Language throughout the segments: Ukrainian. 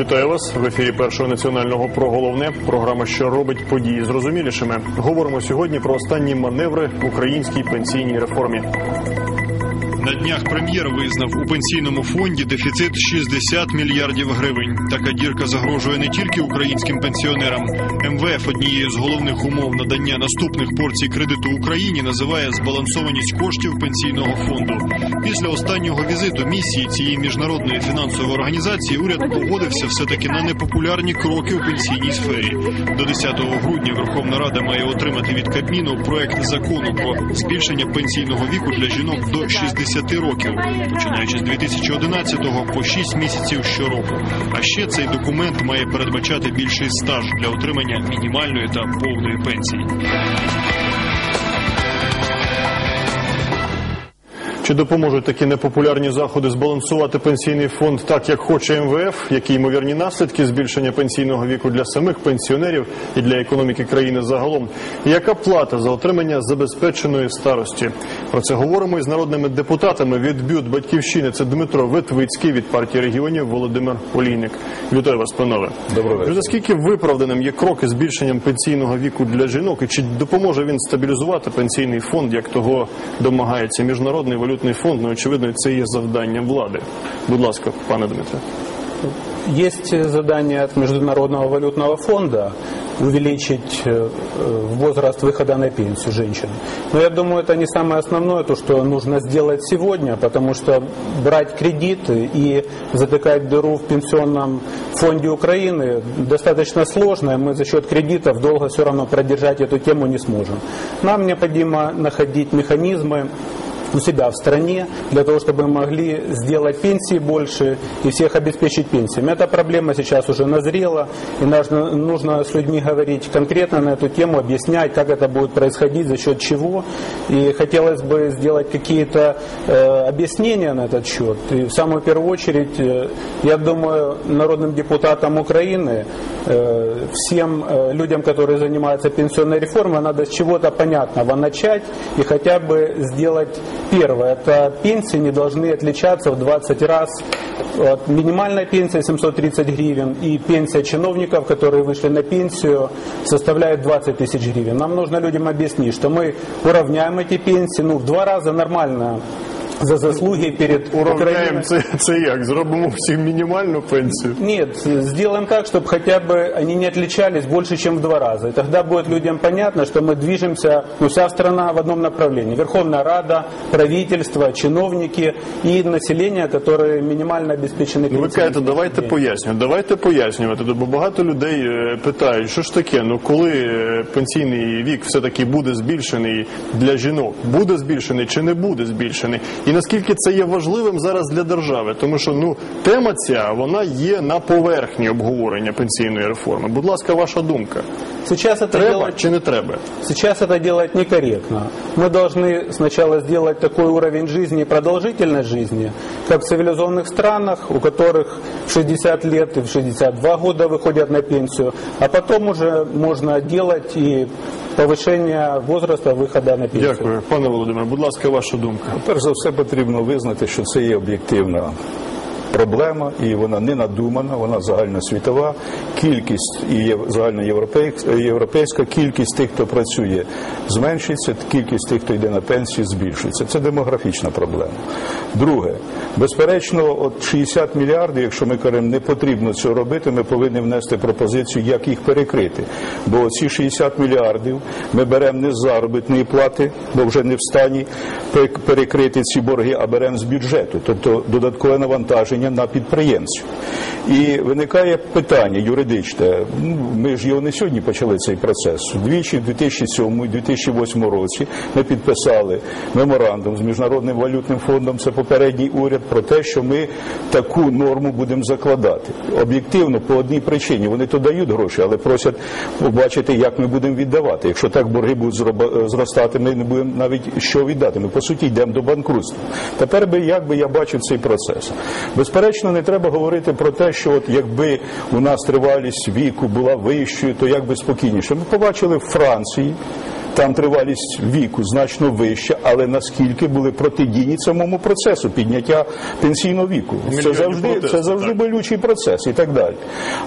Вітаю вас в ефірі першого національного про головне. Програма, що робить події зрозумілішими. Говоримо сьогодні про останні маневри в українській пенсійній реформі. На днях прем'єр визнав у пенсійному фонді дефіцит 60 мільярдів гривень. Така дірка загрожує не тільки українським пенсіонерам. МВФ однією з головних умов надання наступних порцій кредиту Україні називає збалансованість коштів пенсійного фонду. Після останнього візиту місії цієї міжнародної фінансової організації уряд погодився все таки на непопулярні кроки у пенсійній сфері. До 10 грудня Верховна Рада має отримати від Кабміну проект закону про збільшення пенсійного віку для жінок до 60 років, починаючи з 2011-го по 6 місяців щороку. А ще цей документ має передбачати більший стаж для отримання мінімальної та повної пенсії. Чи допоможуть такі непопулярні заходи збалансувати пенсійний фонд так, як хоче МВФ? Які ймовірні наслідки збільшення пенсійного віку для самих пенсіонерів і для економіки країни загалом? І яка плата за отримання забезпеченої старості? Про це говоримо із народними депутатами від бют батьківщини. Це Дмитро Ветвицький від партії регіонів Володимир Олійник. Вітаю вас, панове. Доброго вечора. Наскільки виправданим є кроки збільшенням пенсійного віку для жінок? І чи допоможе він стабілізувати пенсійний фонд, як того домагається міжнародний валютний фонд? Ну очевидно, це є завданням влади. Будь ласка, пане Дмитре. Есть задание от Международного валютного фонда увеличить э, возраст выхода на пенсию женщин. Но я думаю, это не самое основное, то, что нужно сделать сегодня, потому что брать кредиты и затыкать дыру в пенсионном фонде Украины достаточно сложно, и мы за счет кредитов долго все равно продержать эту тему не сможем. Нам необходимо находить механизмы, у себя в стране, для того, чтобы мы могли сделать пенсии больше и всех обеспечить пенсиями. Эта проблема сейчас уже назрела, и нужно, нужно с людьми говорить конкретно на эту тему, объяснять, как это будет происходить, за счет чего. И хотелось бы сделать какие-то э, объяснения на этот счет. И в самую первую очередь, э, я думаю, народным депутатам Украины, э, всем э, людям, которые занимаются пенсионной реформой, надо с чего-то понятного начать и хотя бы сделать Первое, это пенсии не должны отличаться в 20 раз от минимальной пенсии 730 гривен и пенсия чиновников, которые вышли на пенсию, составляет 20 тысяч гривен. Нам нужно людям объяснить, что мы уравняем эти пенсии, ну, в два раза нормально за заслуги перед Уравняємо Украиной. це, це як? Зробимо всім мінімальну пенсію? Нет, сделаем так, чтобы хотя бы они не отличались больше, чем в два раза. И тогда будет людям понятно, что мы движемся, ну, вся страна в одном направлении. Верховная Рада, правительство, чиновники и население, которые минимально обеспечены Ну, ви пенсиями. кажете, давайте пояснювати. Давайте пояснювати, бо багато людей е, питають, що ж таке, ну коли е, пенсійний вік все-таки буде збільшений для жінок, буде збільшений чи не буде збільшений? І наскільки це є важливим зараз для держави? Тому що ну тема ця вона є на поверхні обговорення пенсійної реформи. Будь ласка, ваша думка. Сейчас это Треба делать чи не треба? Сейчас это делать некорректно. Мы должны сначала сделать такой уровень жизни и продолжительность жизни, как в цивилизованных странах, у которых в 60 лет и в 62 года выходят на пенсию, а потом уже можно делать и повышение возраста выхода на пенсию. Дякую, пане Володимире. Будь ласка, ваша думка. Перш за все потрібно визнати, що це є об'єктивна проблема, і вона не надумана, вона загальносвітова. Кількість і є- загальноєвропейська кількість тих, хто працює, зменшується, кількість тих, хто йде на пенсію, збільшується. Це демографічна проблема. Друге, безперечно, от 60 мільярдів, якщо ми кажемо, не потрібно цього робити, ми повинні внести пропозицію, як їх перекрити. Бо ці 60 мільярдів ми беремо не з заробітної плати, бо вже не в стані перекрити ці борги, а беремо з бюджету, тобто додаткове навантаження на підприємців. І виникає питання юридичне. Ну, Ми ж його не сьогодні почали цей процес. Двічі в 2007 і 2008 році ми підписали меморандум з міжнародним валютним фондом. Це попередній уряд про те, що ми таку норму будемо закладати. Об'єктивно, по одній причині вони то дають гроші, але просять побачити, як ми будемо віддавати. Якщо так борги будуть зростати, ми не будемо навіть що віддати. Ми по суті йдемо до банкрутства. Тепер би як би я бачив цей процес. Безперечно, не треба говорити про те, що от якби у нас тривалість віку була вищою, то як би спокійніше. Ми побачили в Франції. Там тривалість віку значно вища, але наскільки були протидійні самому процесу підняття пенсійного віку. Це завжди, це завжди болючий процес і так далі.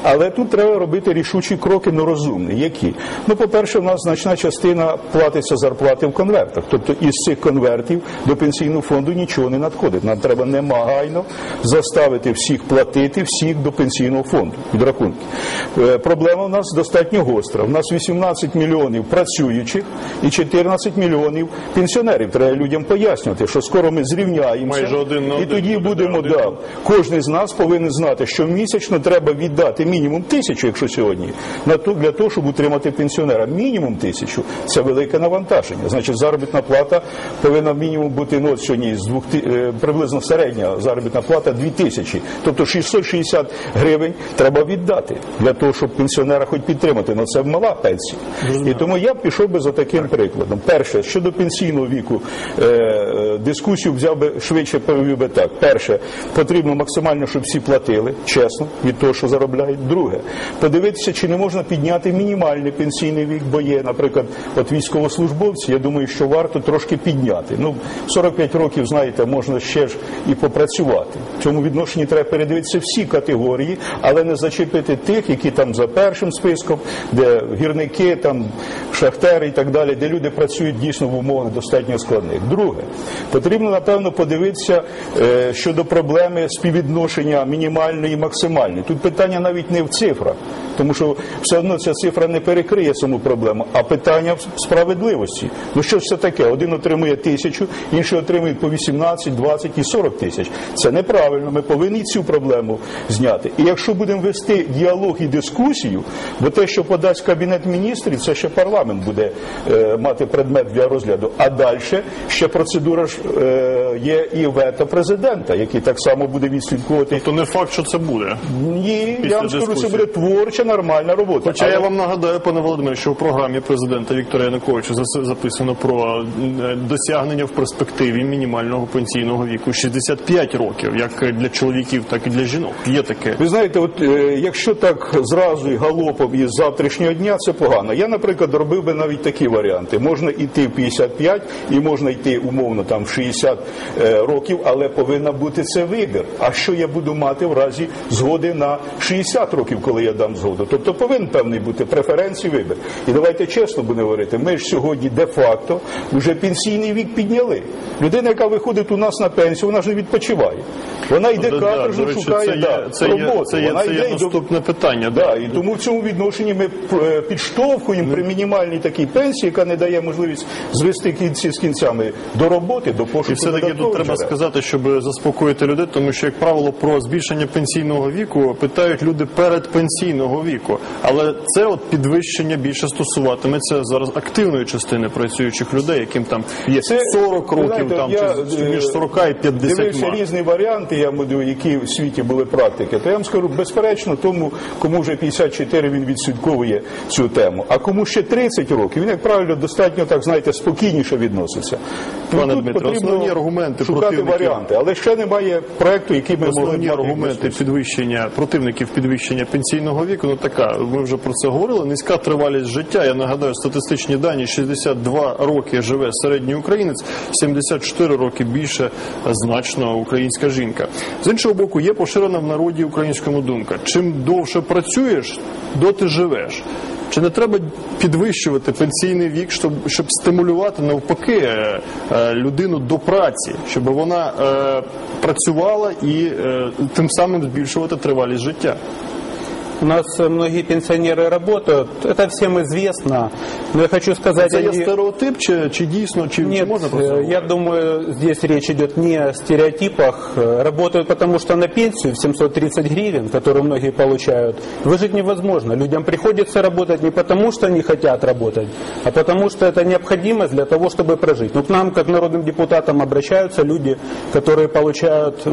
Але тут треба робити рішучі кроки, ну розумні. Які? Ну, по-перше, в нас значна частина платиться зарплати в конвертах. Тобто із цих конвертів до пенсійного фонду нічого не надходить. Нам треба немагайно заставити всіх платити, всіх до пенсійного фонду підрахунки. Е, Проблема в нас достатньо гостра. У нас 18 мільйонів працюючих і 14 мільйонів пенсіонерів. Треба людям пояснювати, що скоро ми зрівняємося Майже один на і один тоді буде, будемо один да, Кожен з нас повинен знати, що місячно треба віддати мінімум тисячу, якщо сьогодні, на то для того, щоб утримати пенсіонера. Мінімум тисячу це велике навантаження. Значить, заробітна плата повинна мінімум бути ну, сьогодні з двох е, приблизно середня заробітна плата 2 тисячі. Тобто 660 гривень треба віддати для того, щоб пенсіонера хоч підтримати. Ну це мала пенсія. І тому я б пішов би за таким прикладом. Перше, щодо пенсійного віку, е, дискусію взяв би швидше повів би так. Перше, потрібно максимально, щоб всі платили чесно від того, що заробляють. Друге, подивитися, чи не можна підняти мінімальний пенсійний вік, бо є, наприклад, от військовослужбовці. Я думаю, що варто трошки підняти. Ну, 45 років, знаєте, можна ще ж і попрацювати. В цьому відношенні треба передивитися всі категорії, але не зачепити тих, які там за першим списком, де гірники, там шахтери і так далі, де люди працюють дійсно в умовах достатньо складних. Друге, потрібно напевно подивитися е, щодо проблеми співвідношення мінімальної і максимальної. Тут питання навіть не в цифрах, тому що все одно ця цифра не перекриє саму проблему, а питання в справедливості. Ну що ж це таке? Один отримує тисячу, інший отримує по 18, 20 і 40 тисяч. Це неправильно. Ми повинні цю проблему зняти. І якщо будемо вести діалог і дискусію, бо те, що подасть кабінет міністрів, це ще парламент буде мати предмет для розгляду. А далі ще процедура ж е, є і вето президента, який так само буде відслідковувати. То не факт, що це буде. Ні, я вам скажу, це буде творча, нормальна робота. Хоча Але- я вам нагадаю, пане Володимире, що в програмі президента Віктора Януковича записано про е, досягнення в перспективі мінімального пенсійного віку 65 років, як для чоловіків, так і для жінок. Є таке. Ви знаєте, от е, якщо так зразу і галопом із завтрашнього дня, це погано. Я, наприклад, робив би навіть такі варіанти. Можна йти в 55 і можна йти умовно там в 60 е, років, але повинна бути це вибір. А що я буду мати в разі згоди на 60 років, коли я дам згоду? Тобто повинен певний бути преференції вибір. І давайте чесно будемо говорити. Ми ж сьогодні де-факто вже пенсійний вік підняли. Людина, яка виходить у нас на пенсію, вона ж не відпочиває. Вона йде Да, да, каторжно, до речі, шукає це є- да, це роботу. це є- Вона це є йде до- наступне питання, Да, да. і тому в цьому відношенні ми е, підштовхуємо при мінімальній такій пенсії, яка не дає можливість звести кінці з кінцями до роботи, до пошуку. І все-таки тут треба сказати, щоб заспокоїти людей, тому що, як правило, про збільшення пенсійного віку питають люди перед пенсійного віку. Але це от підвищення більше стосуватиметься зараз активної частини працюючих людей, яким там є Це, 40 років, знаєте, там я, чи, е, між 40 і 50. Дивився різні варіанти, я буду, які в світі були практики. То я вам скажу, безперечно, тому, кому вже 54, він відслідковує цю тему. А кому ще 30 років, він, як правило, достатньо, так знаєте, спокійніше відноситься. Пане тут Дмитро, потрібно основні аргументи шукати противників. варіанти. Але ще немає проекту, який ми Основні аргументи підвищення противників підвищення пенсійного віку. Ну така ми вже про це говорили. Низька тривалість життя. Я нагадаю, статистичні дані: 62 роки живе середній українець, 74 роки більше значно українська жінка. З іншого боку, є поширена в народі українському думка: чим довше працюєш, доти живеш. Чи не треба підвищувати пенсійний вік, щоб, щоб стимулювати навпаки е, е, людину до праці, щоб вона е, працювала і тим самим збільшувати тривалість життя? У нас многие пенсионеры работают, это всем известно. Но я хочу сказать, Це є они- стереотип, чи, чи дійсно, чи, чи Нет, можна про це? э, говорити? я думаю, здесь речь идет не о стереотипах. Э, Работают потому, что на пенсию в 730 гривен, которую многие получают, выжить невозможно. Людям приходится работать не потому, что они хотят работать, а потому, что это необходимость для того, чтобы прожить. Ну, к нам, как народным депутатам, обращаются люди, которые получают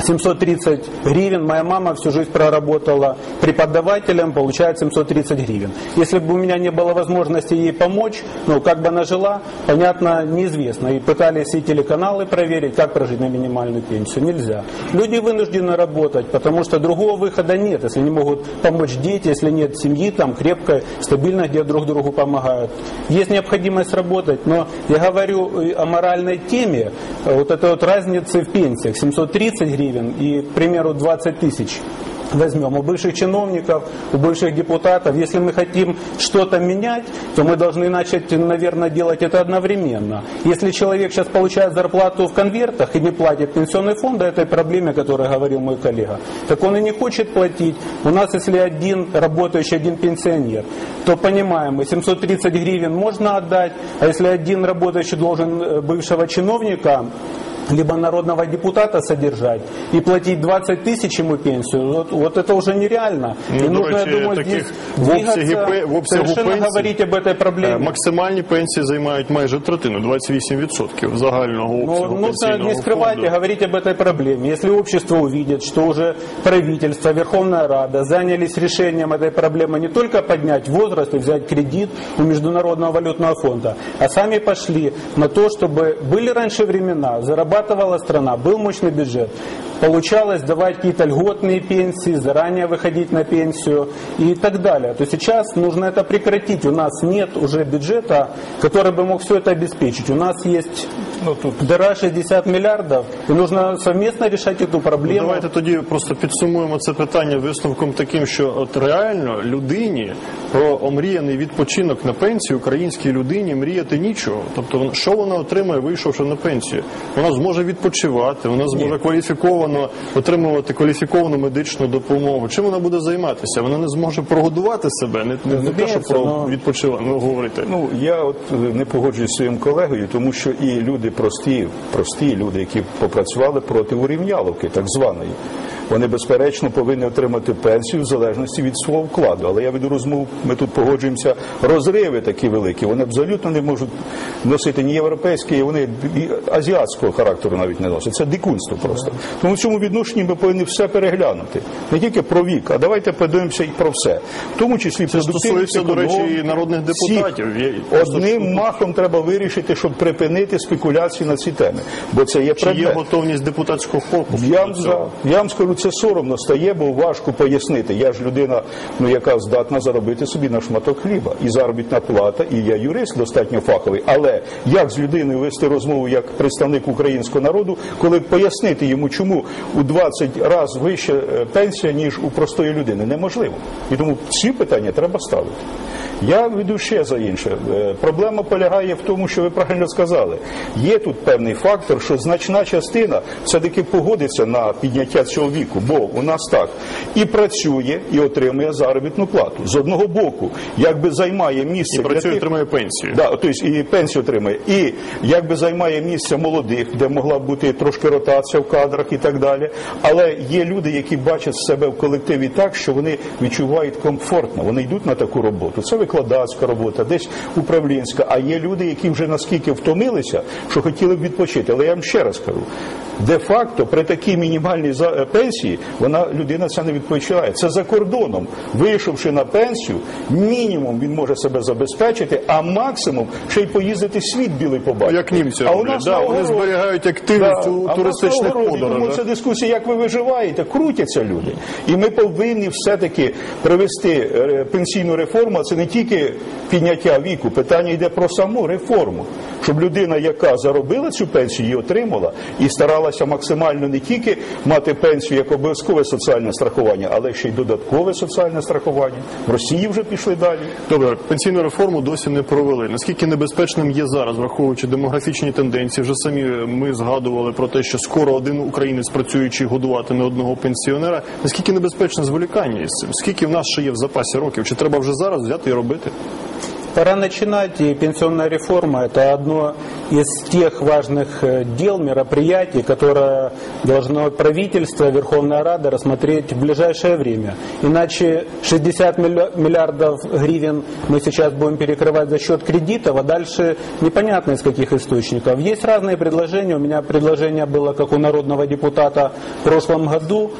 730 гривен. Моя мама всю жизнь проработала преподавателем, получает 730 гривен. Если бы у меня не было возможности ей помочь, ну, как бы она жила, понятно, неизвестно. И пытались и телеканалы проверить, как прожить на минимальную пенсию. Нельзя. Люди вынуждены работать, потому что другого выхода нет. Если не могут помочь дети, если нет семьи, там, крепкой, стабильно, где друг другу помогают. Есть необходимость работать, но я говорю о моральной теме, вот этой вот разницы в пенсиях. 730 гривен и, к примеру, 20 тысяч возьмем у бывших чиновников, у бывших депутатов. Если мы хотим что-то менять, то мы должны начать, наверное, делать это одновременно. Если человек сейчас получает зарплату в конвертах и не платит пенсионный фонд, о этой проблеме, о которой говорил мой коллега, так он и не хочет платить. У нас, если один работающий, один пенсионер, то понимаем, мы 730 гривен можно отдать, а если один работающий должен э, бывшего чиновника либо народного депутата содержать и платить 20 тысяч ему пенсию, вот, вот это уже нереально. Ну, и до нужно, речі, я думаю, таких здесь в обсягі двигаться, пе- в обсягу совершенно пенсій, говорить об этой Е, проблеме. Максимальні пенсії займають майже третину, 28% загального Но обсягу нужно пенсійного не скрывать фонду. и говорить об этой проблеме. Если общество увидит, что уже правительство, Верховная Рада занялись решением этой проблемы не только поднять возраст и взять кредит у Международного валютного фонда, а сами пошли на то, чтобы были раньше времена, зарабатывала страна, был мощный бюджет, получалось давать какие-то льготные пенсии, заранее выходить на пенсию и так далее. То сейчас нужно это прекратить. У нас нет уже бюджета, который бы мог все это обеспечить. У нас есть Ну, тут дыра 60 миллиардов, и нужно совместно решать эту проблему. Давайте тоді просто підсумуємо це питання висновком таким, що от реально людині про омріяний відпочинок на пенсію українській людині мріяти нічого. Тобто вон- що вона отримає, вийшовши на пенсію? Вона зможе відпочивати, вона зможе кваліфіковано отримувати кваліфіковану медичну допомогу. Чим вона буде займатися? Вона не зможе прогодувати себе, не, не, не те, що про ну- відпочивання ну, говорити. Ну я от е, не погоджуюсь зі своїм колегою, тому що і люди прості, прості люди, які попрацювали проти урівняловки, так званої. Вони безперечно повинні отримати пенсію в залежності від свого вкладу. Але я веду розмову, ми тут погоджуємося, розриви такі великі. Вони абсолютно не можуть носити ні європейські, вони азіатського характеру навіть не носять. Це дикунство просто. Тому в цьому відношенні ми повинні все переглянути. Не тільки про вік, а давайте подивимося і про все. В тому числі Це стосується, до речі, і народних депутатів. Просто Одним махом треба вирішити, щоб припинити спекуляції на ці теми, бо це є Чи є готовність депутатського корпусу? Я вам, я вам скажу, це соромно стає, бо важко пояснити. Я ж людина, ну яка здатна заробити собі на шматок хліба. І заробітна плата, і я юрист достатньо фаховий. Але як з людиною вести розмову як представник українського народу, коли пояснити йому, чому у 20 разів вища пенсія, ніж у простої людини, неможливо. І тому ці питання треба ставити. Я веду ще за інше. Е, Проблема полягає в тому, що ви правильно сказали. Є тут певний фактор, що значна частина все-таки погодиться на підняття цього віку, бо у нас так і працює, і отримує заробітну плату. З одного боку, якби займає місце І працює, тих- отримує пенсію. Да, тобто і пенсію отримує. І якби займає місце молодих, де могла б бути трошки ротація в кадрах і так далі. Але є люди, які бачать себе в колективі так, що вони відчувають комфортно. Вони йдуть на таку роботу. Це викладацька робота, десь управлінська. А є люди, які вже наскільки втомилися, що хотіли б відпочити. Але я вам ще раз кажу. Де-факто при такій мінімальній е, пенсії вона людина це не відпочиває. Це за кордоном. Вийшовши на пенсію, мінімум він може себе забезпечити, а максимум ще й поїздити світ білий побачити. Як німці а у нас Да, вони зберігають активність у а в туристичних огороді, Тому подорожах. це дискусія, як ви виживаєте, крутяться люди. І ми повинні все-таки привести е, пенсійну реформу, а це не тільки підняття віку, питання йде про саму реформу. Щоб людина, яка заробила цю пенсію, її отримала і старалася максимально не тільки мати пенсію як обов'язкове соціальне страхування, але ще й додаткове соціальне страхування. В Росії вже пішли далі. Добре, пенсійну реформу досі не провели. Наскільки небезпечним є зараз, враховуючи демографічні тенденції, вже самі ми згадували про те, що скоро один українець працюючий годуватиме одного пенсіонера. Наскільки небезпечне зволікання із цим? Скільки в нас ще є в запасі років? Чи треба вже зараз взяти і робити? Пора начинать, и пенсионная реформа – это одно из тех важных э, дел, мероприятий, которое должно правительство, Верховная Рада рассмотреть в ближайшее время. Иначе 60 милля- миллиардов гривен мы сейчас будем перекрывать за счет кредитов, а дальше непонятно из каких источников. Есть разные предложения. У меня предложение было, как у народного депутата в прошлом году,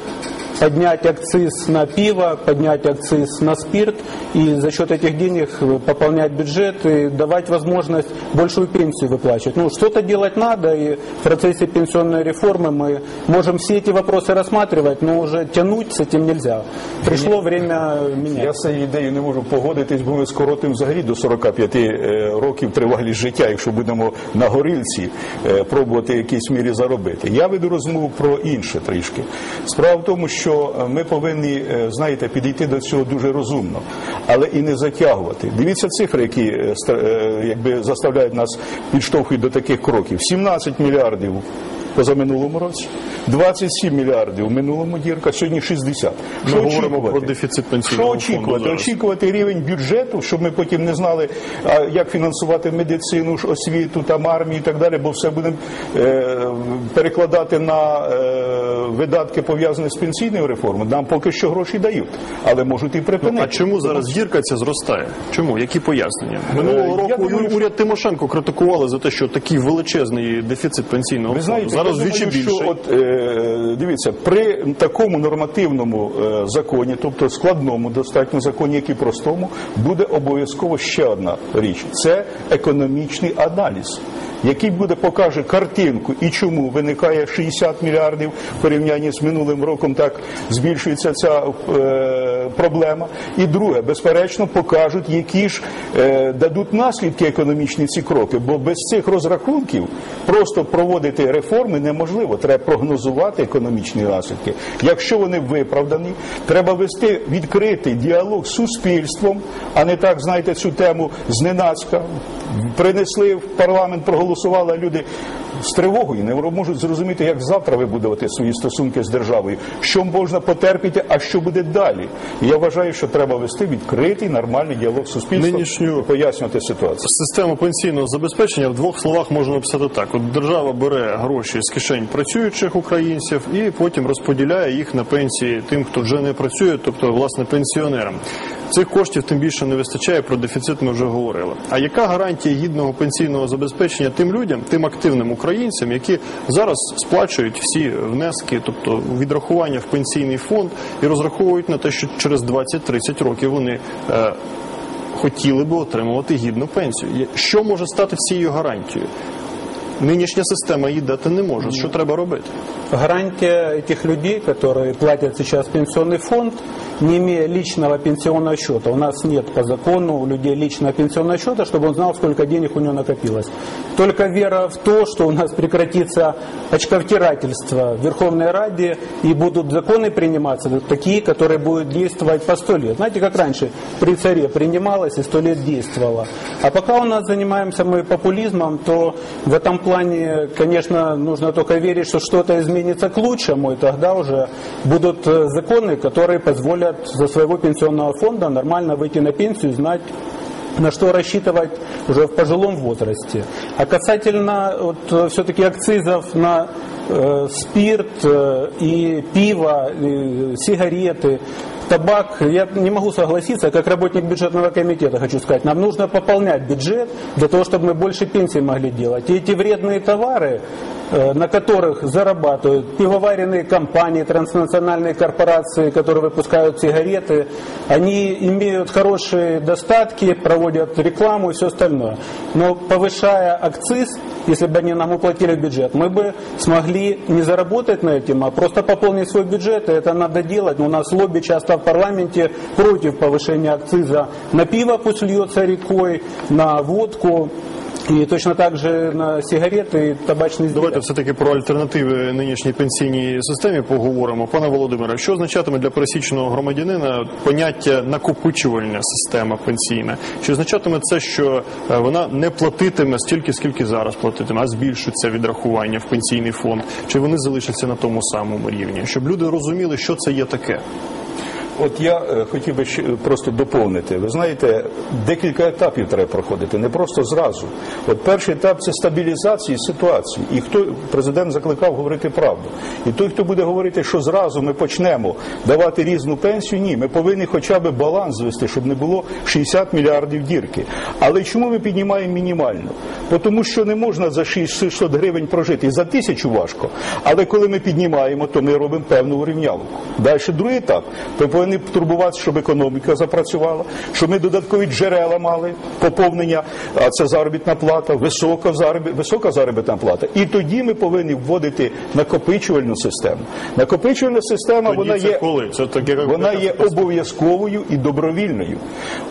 поднять акциз на пиво, поднять акциз на спирт и за счет этих денег пополнять бюджет и давать возможность большую пенсию выплачивать. Ну, что-то делать надо, и в процессе пенсионной реформы мы можем все эти вопросы рассматривать, но уже тянуть с этим нельзя. Пришло время менять. Я з цією ідеєю не можу погодитись, бо ми скоротимо взагалі до 45 е, років тривалість життя, якщо будемо на горілці е, пробувати в якійсь мірі заробити. Я веду розмову про інше трішки. Справа в тому, що е, ми повинні, е, знаєте, підійти до цього дуже розумно, але і не затягувати. Дивіться цифри, які е, якби заставляють нас підштовхують до таких кроків: 17 мільярдів позаминулому році, 27 мільярдів у минулому дірка, сьогодні 60. Ми говоримо про дефіцит пенсійного Що очікувати? зараз. Очікувати рівень бюджету, щоб ми потім не знали, як фінансувати медицину, освіту, там армію і так далі, бо все будемо е, перекладати на е, видатки пов'язані з пенсійною реформою. Нам поки що гроші дають, але можуть і припинити. Ну, А чому зараз дірка ця зростає? Чому? Які пояснення? Минулого Е, року думаю, що- уряд Тимошенко критикували за те, що такий величезний дефіцит пенсійного фонду. Зараз двічі більше. от е, дивіться, при такому нормативному е, законі, тобто складному достатньо законі, як і простому, буде обов'язково ще одна річ: це економічний аналіз. Який буде покаже картинку і чому виникає 60 мільярдів в порівнянні з минулим роком, так збільшується ця е, проблема. І друге, безперечно, покажуть, які ж е, дадуть наслідки економічні ці кроки, бо без цих розрахунків просто проводити реформи неможливо. Треба прогнозувати економічні наслідки. Якщо вони виправдані, треба вести відкритий діалог з суспільством, а не так, знаєте, цю тему зненацька. Принесли в парламент, проголосували, а люди з тривогою не можуть зрозуміти, як завтра вибудувати свої стосунки з державою, що можна потерпіти, а що буде далі. І я вважаю, що треба вести відкритий нормальний діалог з суспільством Нинішню- і пояснювати ситуацію. Систему пенсійного забезпечення в двох словах можна описати так: от держава бере гроші з кишень працюючих українців і потім розподіляє їх на пенсії тим, хто вже не працює, тобто власне пенсіонерам. Цих коштів тим більше не вистачає. Про дефіцит ми вже говорили. А яка гарантія гідного пенсійного забезпечення тим людям, тим активним українцям, які зараз сплачують всі внески, тобто відрахування в пенсійний фонд, і розраховують на те, що через 20-30 років вони. Е, хотіли би отримувати гідну пенсію. Є- Що може стати цією гарантією? Нинішня система її дати не може. Що треба робити? Гарантия этих людей, которые платят сейчас в пенсионный фонд, не имея личного пенсионного счета. У нас нет по закону у людей личного пенсионного счета, чтобы он знал, сколько денег у него накопилось. Только вера в то, что у нас прекратится очковтирательство в Верховной Раде и будут законы приниматься, такие, которые будут действовать по сто лет. Знаете, как раньше при царе принималось и сто лет действовало. А пока у нас занимаемся мы популизмом, то в этом плане, конечно, нужно только верить, что что-то изменится к лучшему, и тогда уже будут э, законы, которые позволят за своего пенсионного фонда нормально выйти на пенсию знать, на что рассчитывать уже в пожилом возрасте. А касательно вот, все-таки акцизов на э, спирт э, и пиво, и сигареты, табак, я не могу согласиться, как работник бюджетного комитета хочу сказать, нам нужно пополнять бюджет для того, чтобы мы больше пенсий могли делать. И эти вредные товары, э, на которых зарабатывают пивоваренные компании, транснациональные корпорации, которые выпускают сигареты, они имеют хорошие достатки, проводят рекламу и все остальное. Но повышая акциз, если бы они нам уплатили бюджет, мы бы смогли не заработать на этом, а просто пополнить свой бюджет, и это надо делать. У нас лобби часто в парламенте против повышения акциза на пиво, пусть льется рекой, на водку, и точно так же на сигареты и табачные изделия. Давайте все таки про альтернативи нинішній пенсійній системі поговоримо. Пане Володимире, що означатиме для пересічного громадянина поняття накопичувальна система пенсійна? Чи означатиме це, що е, вона не платитиме стільки, скільки зараз платитиме, а збільшиться відрахування в пенсійний фонд? Чи вони залишаться на тому самому рівні? Щоб люди розуміли, що це є таке? От я е, хотів би просто доповнити. Ви знаєте, декілька етапів треба проходити, не просто зразу. От перший етап це стабілізація ситуації. І хто президент закликав говорити правду. І той, хто буде говорити, що зразу ми почнемо давати різну пенсію, ні, ми повинні хоча б баланс звести, щоб не було 60 мільярдів дірки. Але чому ми піднімаємо мінімально? Бо Тому що не можна за 600 гривень прожити. І за тисячу важко. Але коли ми піднімаємо, то ми робимо певну урівнялку. Далі другий етап. Повинні турбуватися, щоб економіка запрацювала, щоб ми додаткові джерела мали поповнення, а це заробітна плата, висока, зароб... висока заробітна плата. І тоді ми повинні вводити накопичувальну систему. Накопичувальна система Тоді вона це є коли? Це таке, вона є обов'язковою і добровільною.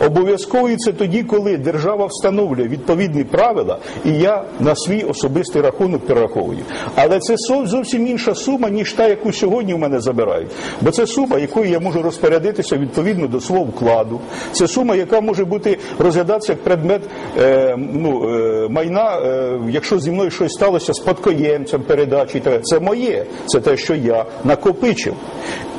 Обов'язковою це тоді, коли держава встановлює відповідні правила, і я на свій особистий рахунок перераховую. Але це зовсім інша сума, ніж та, яку сьогодні в мене забирають. Бо це сума, якою я можу розпорядитися відповідно до свого вкладу. Це сума, яка може бути розглядатися як предмет е, ну, е, майна, е, якщо зі мною щось сталося спадкоємцям передачі. Це моє, це те, що я накопичив.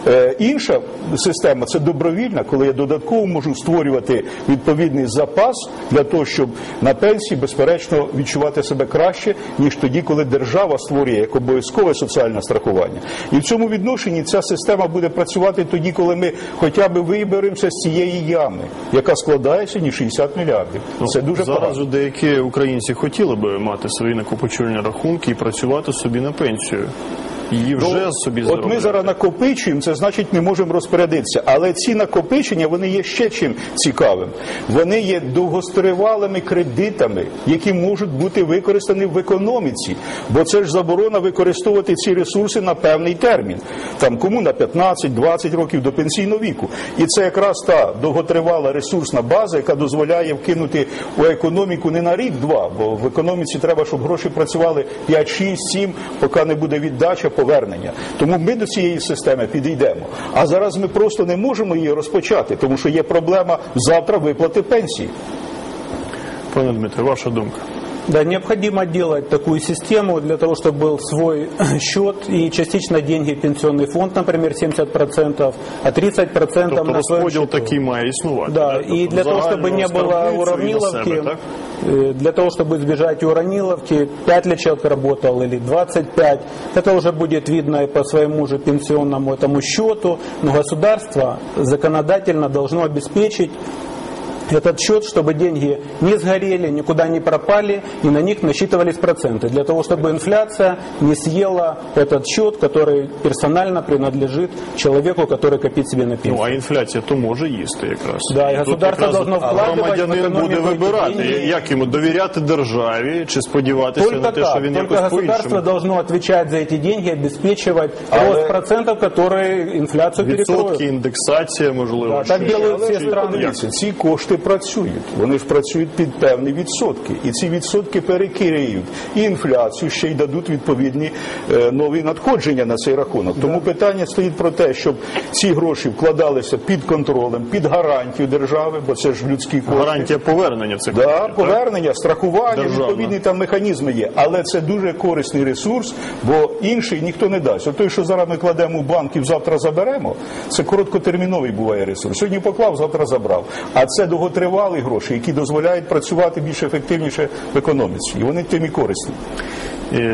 Е, Інша система це добровільна, коли я додатково можу створювати відповідний запас для того, щоб на пенсії безперечно відчувати себе краще, ніж тоді, коли держава створює як обов'язкове соціальне страхування. І в цьому відношенні ця система буде працювати тоді, коли ми хоча б виберемося з цієї ями, яка складає сьогодні 60 мільярдів. Це дуже Зараз погано. деякі українці хотіли би мати свої накопичувальні рахунки і працювати собі на пенсію. Її вже собі Ну, От ми зараз накопичуємо, це значить, ми можемо розпорядитися. Але ці накопичення вони є ще чим цікавим. Вони є довгостривалими кредитами, які можуть бути використані в економіці. Бо це ж заборона використовувати ці ресурси на певний термін. Там кому на 15-20 років до пенсійного віку. І це якраз та довготривала ресурсна база, яка дозволяє вкинути у економіку не на рік-два, бо в економіці треба, щоб гроші працювали 5, 6, 7, поки не буде віддача, повернення. Тому ми до цієї системи підійдемо. А зараз ми просто не можемо її розпочати, тому що є проблема завтра виплати пенсії. Пане Дмитре, ваша думка. Да, необходимо делать такую систему для того, чтобы был свой счет и частично деньги в пенсионный фонд, например, 70%, а 30% Тобто на своем розподіл счету. такий має існувати. Да, так? и Тобто для того, чтобы загального не было скарбницю і на уравниловки, себе, так? э, для того, чтобы избежать уравниловки, 5 лет человек работал или 25, это уже будет видно и по своему же пенсионному этому счету, но государство законодательно должно обеспечить этот счет, чтобы деньги не сгорели, никуда не пропали, и на них насчитывались проценты, для того, чтобы инфляция не съела этот счет, который персонально принадлежит человеку, который копит себе на пенсию. Ну, а інфляція то може їсти якраз. Да, і тут государство якраз должно вкладувати в громадянин буде економіку вибирати, ці деньги. як йому довіряти державі чи сподіватися Только на те, що так, він только якось государство по-іншому. должно отвечать за эти деньги, обеспечивать Але- рост процентов, которые инфляцию Відсотки, перекроют. індексація, можливо. Да, так ще делают щось. всі Чи страни. як? Дивіться, ці кошти працюють. Вони ж працюють під певні відсотки. І ці відсотки перекриють і інфляцію, ще й дадуть відповідні е, нові надходження на цей рахунок. Тому питання стоїть про те, щоб ці гроші вкладалися під контролем, під гарантію держави, бо це ж людські кошти. Гарантія повернення цих Да, коштів, так? повернення, страхування, Державна. відповідні там механізми є. Але це дуже корисний ресурс, бо інший ніхто не дасть. От той, що зараз ми кладемо в банк і завтра заберемо, це короткотерміновий буває ресурс. Сьогодні поклав, завтра забрав. А це довготривалі гроші, які дозволяють працювати більш ефективніше в економіці. І вони тим і корисні.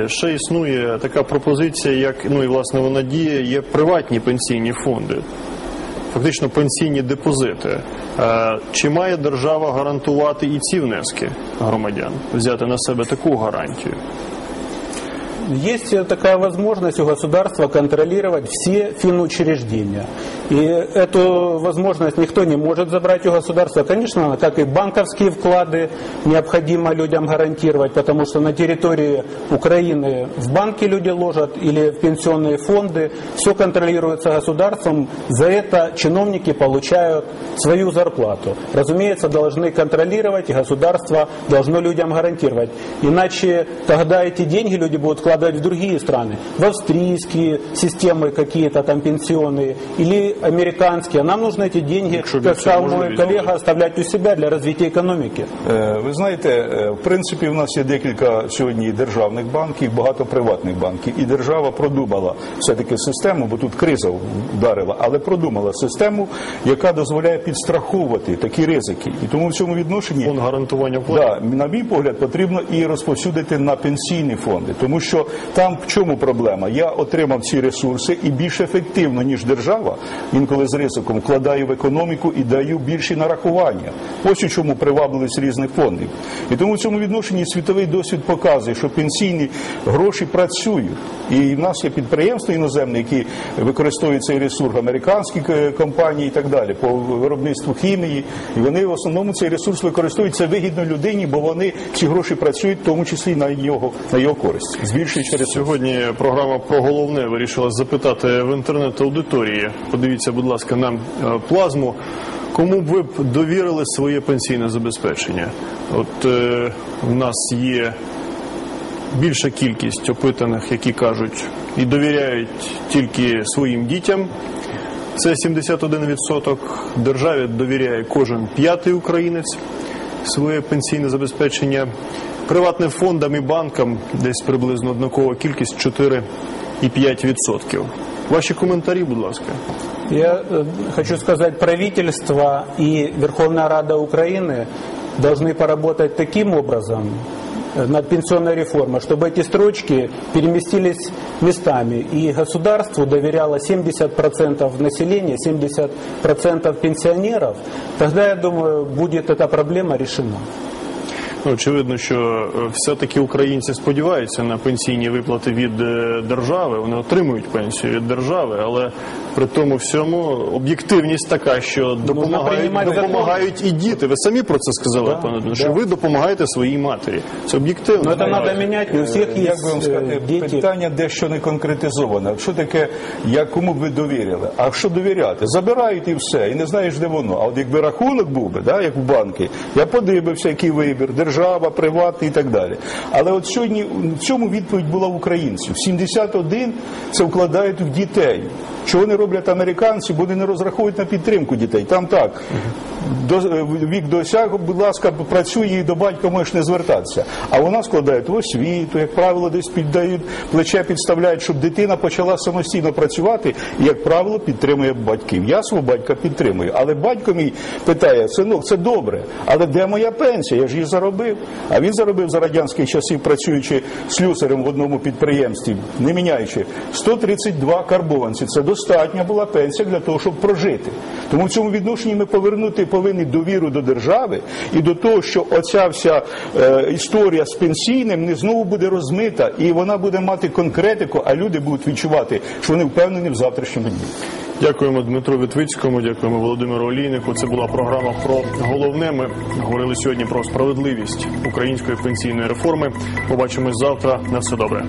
Ще існує така пропозиція, як ну і власне вона діє, є приватні пенсійні фонди. Фактично пенсійні депозити. Е, Чи має держава гарантувати і ці внески громадян, взяти на себе таку гарантію? Есть такая возможность у государства контролировать все финучреждения. И эту возможность никто не может забрать у государства. Конечно, как и банковские вклады необходимо людям гарантировать, потому что на территории Украины в банки люди ложат или в пенсионные фонды. Все контролируется государством. За это чиновники получают свою зарплату. Разумеется, должны контролировать, и государство должно людям гарантировать. Иначе тогда эти деньги люди будут вкладывать вкладывать в другие страны, в австрийские системы какие-то там пенсионные или американские. А нам нужно эти деньги, Якщо как більше сказал мой можливість. коллега, оставлять у себя для развития экономики. Е, Ви знаєте, е, в принципі, в нас є декілька сьогодні і державних банків, багато приватних банків. І держава продумала все-таки систему, бо тут криза вдарила, але продумала систему, яка дозволяє підстраховувати такі ризики. І тому в цьому відношенні Фонд гарантування вкладів. Да, на мій погляд, потрібно і розповсюдити на пенсійні фонди, тому що там в чому проблема? Я отримав ці ресурси і більш ефективно, ніж держава, інколи з ризиком вкладаю в економіку і даю більші нарахування. Ось у чому привабливість різних фондів. І тому в цьому відношенні світовий досвід показує, що пенсійні гроші працюють. І в нас є підприємства іноземні, які використовують цей ресурс, американські е, компанії і так далі, по виробництву хімії. І вони в основному цей ресурс використовують це вигідно людині, бо вони ці гроші працюють, в тому числі на його на його користь, ресурс. Сьогодні програма про головне вирішила запитати в інтернет-аудиторії. Подивіться, будь ласка, нам е, плазму. Кому б ви б довірили своє пенсійне забезпечення? От е, в нас є більша кількість опитаних, які кажуть і довіряють тільки своїм дітям. Це 71%. Державі довіряє кожен п'ятий українець своє пенсійне забезпечення. Приватним фондам і банкам десь приблизно однакова кількість 4,5%. Ваші коментарі, будь ласка. Я э, хочу сказать, правительство и Верховная Рада Украины должны поработать таким образом э, над пенсионной реформой, чтобы эти строчки переместились местами, и государству доверяло 70% населения, 70% пенсионеров, тогда, я думаю, будет эта проблема решена. Ну, очевидно, що е, все-таки українці сподіваються на пенсійні виплати від е, держави. Вони отримують пенсію від держави, але при тому всьому об'єктивність така, що допомагають, приймати допомагають і діти. Ви самі про це сказали, пане Дмитро, що ви допомагаєте своїй матері. Це об'єктивно. Но это надо менять, не у всех Як би вам сказати, дети. питання дещо не конкретизоване. Що таке, як кому б ви довірили? А що довіряти? Забирають і все, і не знаєш, де воно. А от якби рахунок був би, да, як в банки, я подивився, який вибір, держава, приватний і так далі. Але от сьогодні в цьому відповідь була українців. 71 це вкладають в дітей. Чого не роблять американці, бо вони не розраховують на підтримку дітей. Там так. До, вік досяг, будь ласка, працює і до батька можеш не звертатися. А вона складають в освіту, як правило, десь піддають, плече підставляють, щоб дитина почала самостійно працювати і, як правило, підтримує батьків. Я свого батька підтримую. Але батько мій питає, синок, це добре, але де моя пенсія? Я ж її заробив. А він заробив за радянських часів, працюючи слюсарем в одному підприємстві, не міняючи 132 карбованці. Це достатня була пенсія для того, щоб прожити. Тому в цьому відношенні ми повернути повинні довіру до держави і до того, що оця вся е, історія з пенсійним не знову буде розмита, і вона буде мати конкретику, а люди будуть відчувати, що вони впевнені в завтрашньому дні. Дякуємо Дмитру Вітвицькому, дякуємо Володимиру Олійнику. Це була програма про головне. Ми говорили сьогодні про справедливість української пенсійної реформи. Побачимось завтра. На все добре.